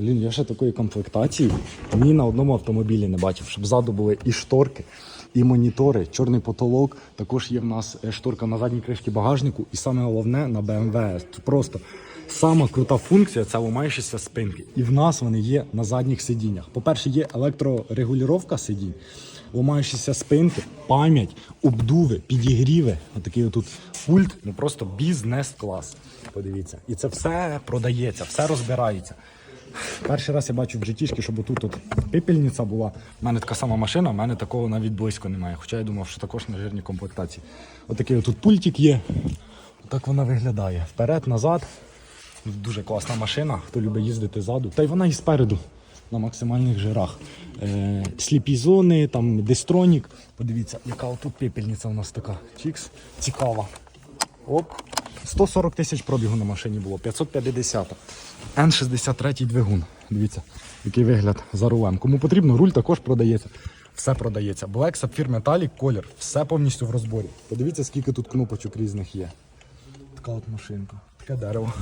Блін, я ще такої комплектації ні на одному автомобілі не бачив, щоб ззаду були і шторки, і монітори, чорний потолок. Також є в нас е, шторка на задній кришці багажнику, і саме головне на BMW. Це Просто сама крута функція це ламаючіся спинки. І в нас вони є на задніх сидіннях. По-перше, є електрорегулювання сидінь, ламаючіся спинки, пам'ять, обдуви, підігріви. Отакий отут пульт, ну просто бізнес-клас. Подивіться. І це все продається, все розбирається. Перший раз я бачу в життішки, щоб тут от пепельниця була. У мене така сама машина, у мене такого навіть близько немає. Хоча я думав, що також на жирній комплектації. Отакий отут пультик є. Так вона виглядає. Вперед, назад. Дуже класна машина, хто любить їздити ззаду. Та й вона і спереду на максимальних жирах. Е, сліпі зони, там дистронік. Подивіться, яка отут пепельниця у нас така. Чікс. Цікава. Оп. 140 тисяч пробігу на машині було, 550. Н63 двигун. Дивіться, який вигляд за рулем. Кому потрібно, руль також продається. Все продається. Black Sapphire Metallic колір. Все повністю в розборі. Подивіться, скільки тут кнопочок різних є. Така от машинка. Таке дерево.